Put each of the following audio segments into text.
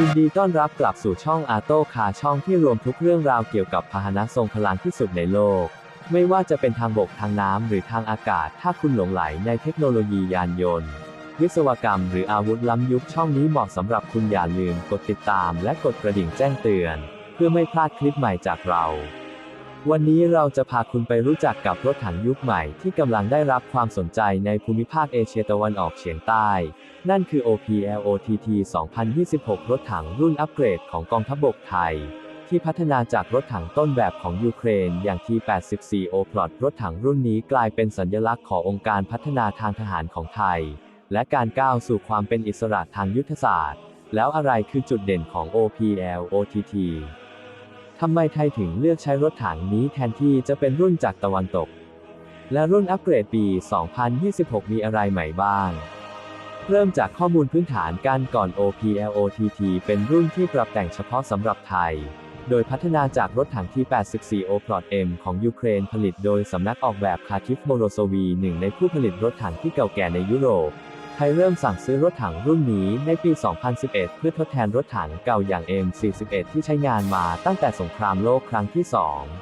ยินดีต้อนรับกลับสู่ช่องอาโต้คาช่องที่รวมทุกเรื่องราวเกี่ยวกับพาหนะทรงพลังที่สุดในโลก ไม่ว่าจะเป็นทางบกทางน้ำหรือทางอากาศ ถ้าคุณหลงไหลในเทคโนโลยียานยนต์ วิศวกรรมหรืออาวุธล้ำยุคช่องนี้เหมาะสำหรับคุณอย่าลืมกดติดตามและกดกระดิ่งแจ้งเตือน เพื่อไม่พลาดคลิปใหม่จากเรา วันนี้เราจะพาคุณไปรู้จักกับรถถังยุคใหม่ที่กำลังได้รับความสนใจในภูมิภาคเอเชียตะวันออกเฉียงใต้ นั่นคือ OPLOTT 2026 รถถังรุ่นอัปเกรดของกองทัพบกไทย ที่พัฒนาจากรถถังต้นแบบของยูเครนอย่าง T84 o p l o t รถถังรุ่นนี้กลายเป็นสัญลักษณ์ขององค์การพัฒนาทางทหารของไทย และการก้าวสู่ความเป็นอิสระทางยุทธศาสตร์ แล้วอะไรคือจุดเด่นของ OPLOTT ทำไมไทยถึงเลือกใช้รถถังนี้แทนที่จะเป็นรุ่นจากตะวันตก และรุ่นอัปเกรดปี 2026 มีอะไรใหม่บ้าง เริ่มจากข้อมูลพื้นฐานการก่อน OPLOTT เป็นรุ่นที่ปรับแต่งเฉพาะสำหรับไทย โดยพัฒนาจากรถถังที่ 84 o p l o t M ของยูเครนผลิตโดยสำนักออกแบบคาคิฟโมโรโซวีหนึ่งในผู้ผลิตรถถังที่เก่าแก่ในยุโรป ไทยเริ่มสั่งซื้อรถถังรุ่นนี้ในปี 2011 เพื่อทดแทนรถถังเก่าอย่าง M41 ที่ใช้งานมาตั้งแต่สงครามโลกครั้งที่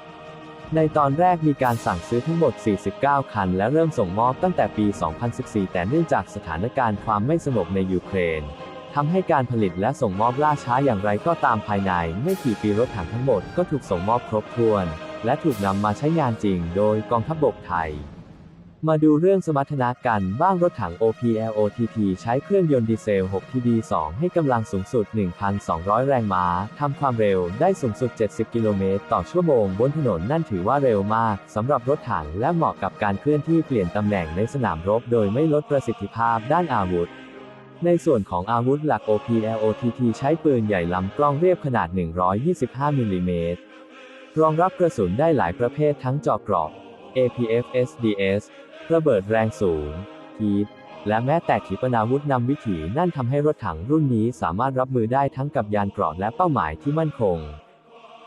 2 ในตอนแรกมีการสั่งซื้อทั้งหมด 49 คัน และเริ่มส่งมอบตั้งแต่ปี 2014 แต่เนื่องจากสถานการณ์ความไม่สงบในยูเครนทำให้การผลิตและส่งมอบล่าช้าอย่างไรก็ตามภายใน ไม่กี่ปีรถถังทั้งหมดก็ถูกส่งมอบครบถ้วน และถูกนำมาใช้งานจริง โดยกองทัพบกไทย มาดูเรื่องสมรรถนะกันบ้างรถถัง OPLOTT ใช้เครื่องยนต์ดีเซล 6TD2 ให้กำลังสูงสุด 1,200 แรงม้า ทำความเร็วได้สูงสุด 70 กิโลเมตรต่อชั่วโมง บนถนนนั่นถือว่าเร็วมากสำหรับรถถังและเหมาะกับการเคลื่อนที่เปลี่ยนตำแหน่งในสนามรบ โดยไม่ลดประสิทธิภาพด้านอาวุธในส่วนของอาวุธหลัก OPLOTT ใช้ปืนใหญ่ลำกล้องเรียบขนาด 125 มิลลิเมตร รองรับกระสุนได้หลายประเภททั้งจอกรอบ APF SDS ระเบิดแรงสูงฮีทและแม้แต่ขีปนาวุธนำวิถีนั่นทำให้รถถังรุ่นนี้สามารถรับมือได้ทั้งกับยานเกราะและเป้าหมายที่มั่นคง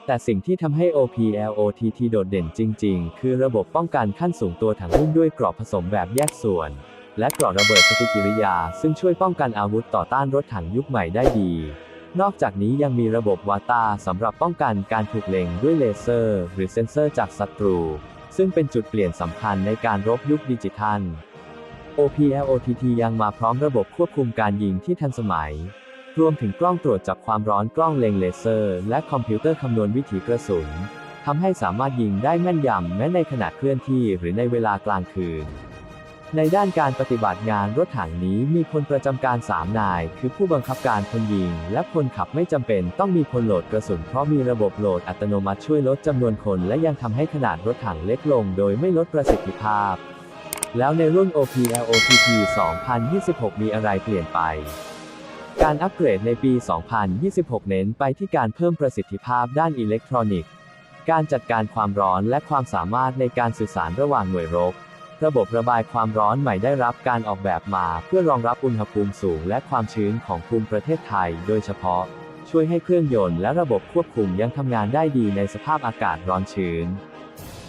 แต่สิ่งที่ทำให้ OPLOTT โดดเด่นจริง ๆ คือระบบป้องกันขั้นสูงตัวถังหุ้มด้วยเกราะผสมแบบแยกส่วน และเกราะระเบิดปฏิกิริยา ซึ่งช่วยป้องกันอาวุธต่อต้านรถถังยุคใหม่ได้ดี นอกจากนี้ยังมีระบบวาตาสำหรับป้องกันการถูกเล็งด้วยเลเซอร์ หรือเซ็นเซอร์จากศัตรู ซึ่งเป็นจุดเปลี่ยนสำคัญในการรบยุคดิจิทัล OPLOTT ยังมาพร้อมระบบควบคุมการยิงที่ทันสมัย รวมถึงกล้องตรวจจับความร้อนกล้องเล็งเลเซอร์ และคอมพิวเตอร์คำนวณวิถีกระสุนทำให้สามารถยิงได้แม่นยำแม้ในขณะเคลื่อนที่หรือในเวลากลางคืน ในด้านการปฏิบัติงานรถถังนี้มีพลประจำการ 3 นาย คือผู้บังคับการพลยิง และพลขับไม่จำเป็นต้องมีพลโหลดกระสุนเพราะมีระบบโหลดอัตโนมัติช่วยลดจำนวนคนและยังทำให้ขนาดรถถังเล็กลงโดยไม่ลดประสิทธิภาพ แล้วในรุ่น OPLOTT 2026 มีอะไรเปลี่ยนไป การอัปเกรดในปี 2026 เน้นไปที่การเพิ่มประสิทธิภาพด้านอิเล็กทรอนิกส์ การจัดการความร้อนและความสามารถในการสื่อสารระหว่างหน่วยรบ ระบบระบายความร้อนใหม่ได้รับการออกแบบมา เพื่อรองรับอุณหภูมิสูงและความชื้นของภูมิประเทศไทย โดยเฉพาะ ช่วยให้เครื่องยนต์และระบบควบคุมยังทำงานได้ดีในสภาพอากาศร้อนชื้น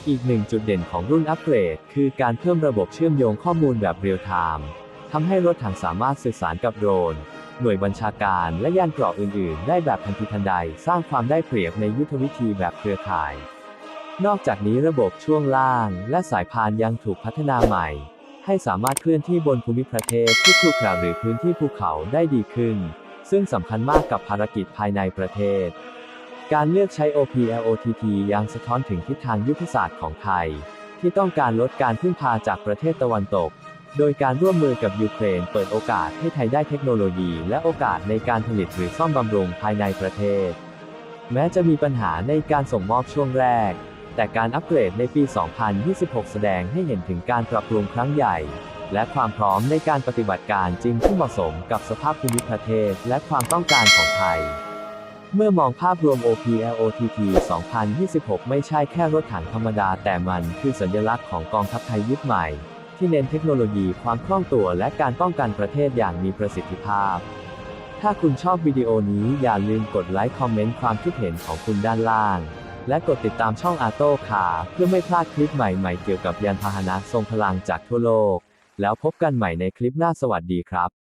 อีกหนึ่งจุดเด่นของรุ่นอัปเกรด คือการเพิ่มระบบเชื่อมโยงข้อมูลแบบเรียลไทม์ทำให้รถถังสามารถสื่อสารกับโดรน หน่วยบัญชาการและยานเกราะอื่น ๆ ได้แบบทันทีทันใด สร้างความได้เปรียบในยุทธวิธีแบบเครือข่าย นอกจากนี้ระบบช่วงล่างและสายพานยังถูกพัฒนาใหม่ ให้สามารถเคลื่อนที่บนภูมิประเทศที่ครุขระหรือพื้นที่ภูเขาได้ดีขึ้น ซึ่งสำคัญมากกับภารกิจภายในประเทศ การเลือกใช้ OPLOTT ยังสะท้อนถึงทิศทางยุทธศาสตร์ของไทย ที่ต้องการลดการพึ่งพาจากประเทศตะวันตก โดยการร่วมมือกับยูเครนเปิดโอกาสให้ไทยได้เทคโนโลยีและโอกาสในการผลิตหรือซ่อมบำรุงภายในประเทศ แม้จะมีปัญหาในการส่งมอบช่วงแรก แต่การอัปเกรดในปี 2026 แสดงให้เห็นถึงการปรับปรุงครั้งใหญ่ และความพร้อมในการปฏิบัติการจริงที่เหมาะสมกับสภาพภูมิประเทศ และความต้องการของไทย เมื่อมองภาพรวม OPLOTT 2026 ไม่ใช่แค่รถถังธรรมดา แต่มันคือสัญลักษณ์ของกองทัพไทยยุคใหม่ ที่เน้นเทคโนโลยีความคล่องตัวและการป้องกันประเทศอย่างมีประสิทธิภาพถ้าคุณชอบวิดีโอนี้อย่าลืมกดไลค์คอมเมนต์ความคิดเห็นของคุณด้านล่าง และกดติดตามช่องอาโต้คาเพื่อไม่พลาดคลิปใหม่ๆเกี่ยวกับยานพาหนะทรงพลังจากทั่วโลก แล้วพบกันใหม่ในคลิปหน้าสวัสดีครับ